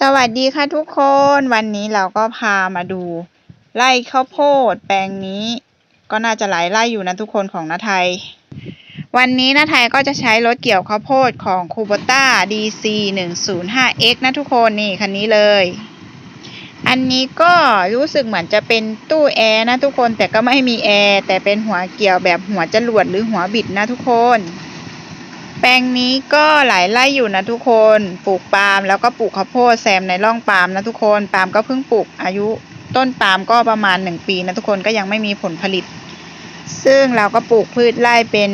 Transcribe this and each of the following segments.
สวัสดีค่ะทุกคนวันนี้เราก็พามาดู ไร่ข้าวโพดแปลงนี้ ก็น่าจะหลายไร่อยู่นะทุกคนของนาไทย วันนี้นาไทยก็จะใช้รถเกี่ยวข้าวโพดของคูโบต้า DC 105 X นะทุกคนนี่คันนี้เลย อันนี้ก็รู้สึกเหมือนจะเป็นตู้แอร์นะทุกคนแต่ก็ไม่มีแอร์แต่เป็นหัวเกี่ยวแบบหัวจรวดหรือหัวบิดนะทุกคน แปลงนี้ก็หลายไร่อยู่นะทุกคน ปลูกปาล์มแล้วก็ปลูกข้าวโพดแซมในร่องปาล์มนะทุกคน ปาล์มก็เพิ่งปลูกอายุต้นปาล์มก็ประมาณหนึ่งปีนะทุกคนก็ยังไม่มีผลผลิต ซึ่งเราก็ปลูกพืชไร่เป็น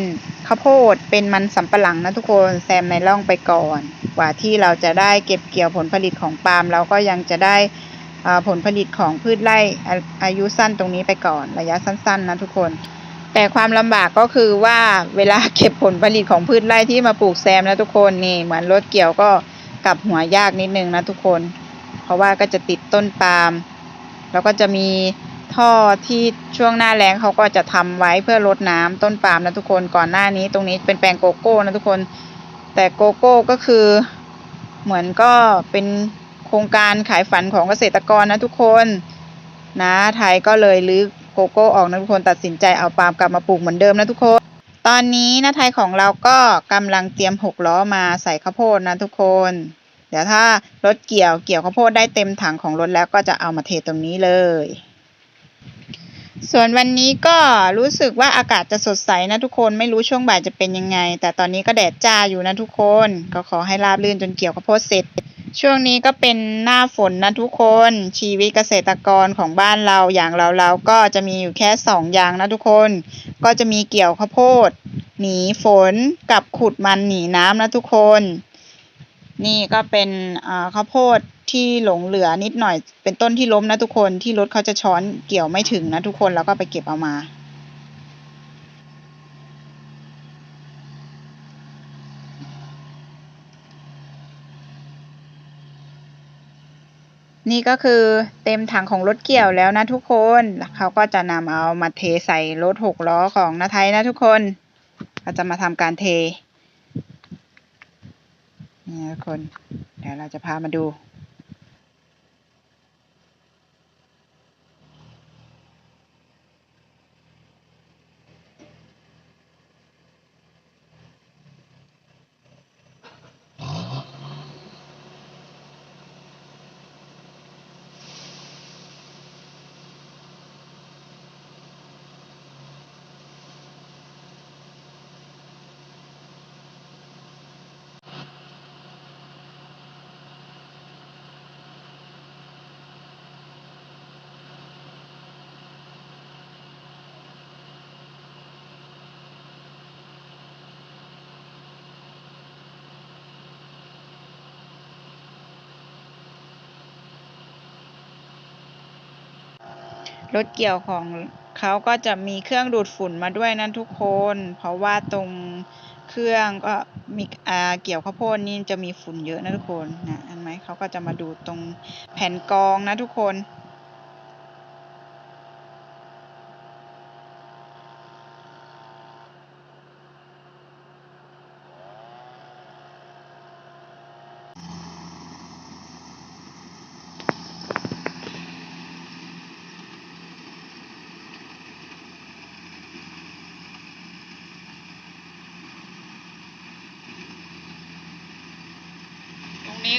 ข้าวโพดเป็นมันสำปะหลังนะทุกคนแซมในร่องไปก่อน กว่าที่เราจะได้เก็บเกี่ยวผลผลิตของปาล์มเราก็ยังจะได้อ่าผลผลิตของพืชไร่อายุสั้นตรงนี้ไปก่อนระยะสั้นๆนะทุกคน แต่ความลำบากก็คือว่าเวลาเก็บผลผลิตของพืชไร่ที่มาปลูกแซมนะทุกคนนี่เหมือนรถเกี่ยวก็กลับหัวยากนิดนึงนะทุกคน เพราะว่าก็จะติดต้นปาล์มแล้วก็จะมีท่อที่ช่วงหน้าแล้งเขาก็จะทำไว้เพื่อรดน้ำต้นปาล์มนะทุกคนก่อนหน้านี้ตรงนี้เป็นแปลงโกโก้นะทุกคน แต่โกโก้ก็คือเหมือนก็เป็นโครงการขายฝันของเกษตรกรนะทุกคนนะไทยก็เลยรื้อ โกโก้ออกนะทุกคนตัดสินใจเอาปาล์มกลับมาปลูกเหมือนเดิมนะทุกคน ตอนนี้นะไทยของเราก็กำลังเตรียมหกล้อมาใส่ข้าวโพดนะทุกคน เดี๋ยวถ้ารถเกี่ยวเกี่ยวข้าวโพดได้เต็มถังของรถแล้วก็จะเอามาเทตรงนี้เลย ส่วนวันนี้ก็รู้สึกว่าอากาศจะสดใสนะทุกคนไม่รู้ช่วงบ่ายจะเป็นยังไง แต่ตอนนี้ก็แดดจ้าอยู่นะทุกคน ก็ขอให้ราบรื่นจนเกี่ยวข้าวโพดเสร็จ ช่วงนี้ก็เป็นหน้าฝนนะทุกคนชีวิตเกษตรกรของบ้านเราอย่างเราเราก็จะมีอยู่แค่สองอย่างนะทุกคน ก็จะมีเกี่ยวข้าวโพด หนีฝนกับขุดมันหนีน้ำนะทุกคน นี่ก็เป็นข้าวโพดที่หลงเหลือนิดหน่อยเป็นต้นที่ล้มนะทุกคนที่รถเขาจะช้อนเกี่ยวไม่ถึงนะทุกคนแล้วก็ไปเก็บเอามา นี่ก็คือเต็มถังของรถเกี่ยวแล้วนะทุกคน เขาก็จะนำเอามาเทใส่รถหกล้อของนาไทยนะทุกคนเราจะมาทำการเท นี่นะทุกคน เดี๋ยวเราจะพามาดู รถเกี่ยวของเขาก็จะมีเครื่องดูดฝุ่นมาด้วยนั่นทุกคน เพราะว่าตรงเครื่องก็มีอ่าเกี่ยวข้าวโพดนี่จะมีฝุ่นเยอะนะทุกคนนะเห็นไหมเขาก็จะมาดูดตรงแผ่นกองนะทุกคน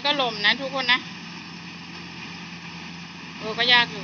ก็ลมนะทุกคนนะเออก็ยากอยู่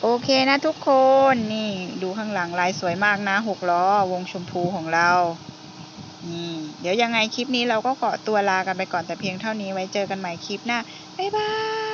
โอเคนะทุกคนนี่ดูข้างหลังลายสวยมากนะหกล้อวงชมพูของเรา นี่เดี๋ยวยังไงคลิปนี้เราก็ขอตัวลากันไปก่อนแต่เพียงเท่านี้ไว้เจอกันใหม่คลิปหน้า บ๊ายบาย